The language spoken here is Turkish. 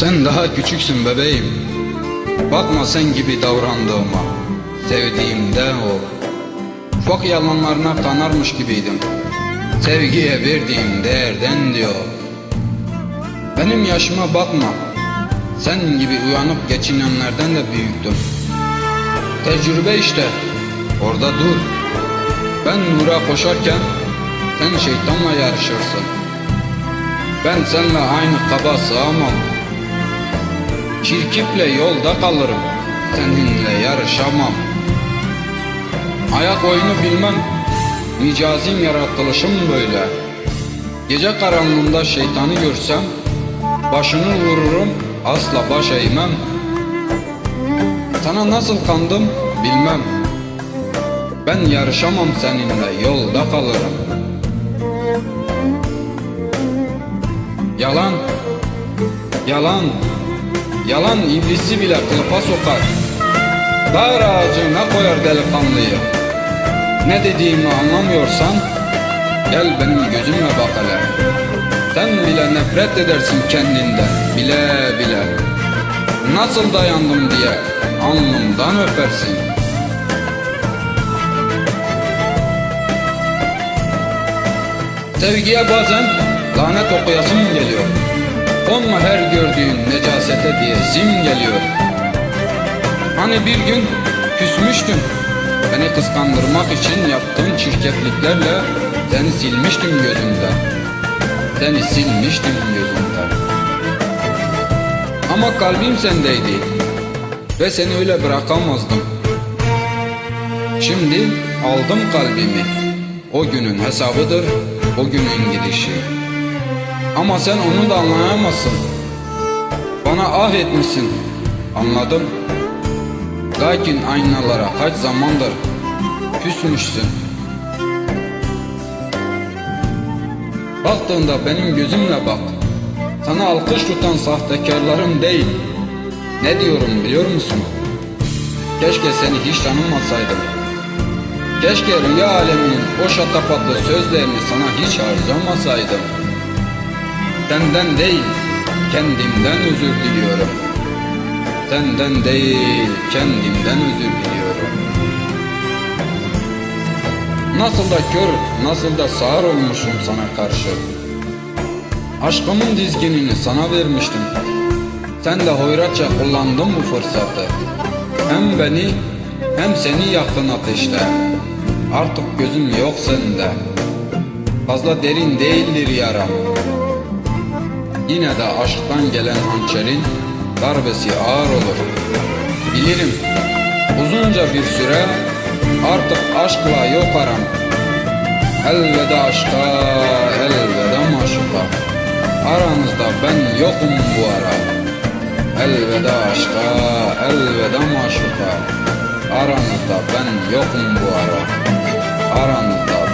Sen daha küçüksün bebeğim. Bakma sen gibi davrandığıma. Sevdiğimde o. Ufak yalanlarına kanarmış gibiydim. Sevgiye verdiğim değerden diyor. Benim yaşıma bakma. Sen gibi uyanıp geçinenlerden de büyüktüm. Tecrübe işte. Orada dur. Ben nura koşarken sen şeytanla yarışırsın. Ben seninle aynı kaba sığamam. Çirkiple yolda kalırım. Seninle yarışamam. Ayak oyunu bilmem. Micazim yaratılışım böyle. Gece karanlığında şeytanı görsem başını vururum asla baş eğmem. Sana nasıl kandım bilmem. Ben yarışamam seninle yolda kalırım. Yalan, yalan, yalan iblisi bile kılıfa sokar. Dar ağacına koyar delikanlıyı. Ne dediğimi anlamıyorsan gel benim gözümle bak hele. Sen bile nefret edersin kendinden bile bile. Nasıl dayandım diye alnımdan öpersin. Sevgiye bazen lanet okuyasım geliyor. Konma her gördüğün necasete diye zim geliyor. Hani bir gün küsmüştün. Beni kıskandırmak için yaptığın çirkefliklerle seni silmiştim gözümden. Seni silmiştim gözümden. Ama kalbim sendeydi ve seni öyle bırakamazdım. Şimdi aldım kalbimi. O günün hesabıdır, o günün gidişi. Ama sen onu da anlayamazsın. Bana ah etmişsin, anladım. Lakin aynalara kaç zamandır küsmüşsün. Baktığında benim gözümle bak. Sana alkış tutan sahtekarlarım değil. Ne diyorum biliyor musun? Keşke seni hiç tanımasaydım. Keşke rüya aleminin o şatafatlı sözlerini sana hiç harcamasaydım. Senden değil, kendimden özür diliyorum. Senden değil, kendimden özür diliyorum. Nasıl da kör, nasıl da sağır olmuşum sana karşı. Aşkımın dizginini sana vermiştim. Sen de hoyratça kullandın bu fırsatı. Hem beni hem seni yaktın ateşte. Artık gözüm yok sende. Fazla derin değildir yaram. Yine de aşktan gelen hançerin darbesi ağır olur. Bilirim uzunca bir süre artık aşkla yok aram. Elveda aşka, elveda maşuka. Aranızda ben yokum bu ara. Elveda aşka, elveda maşuka. Aranızda ben yokum bu ara. Aranızda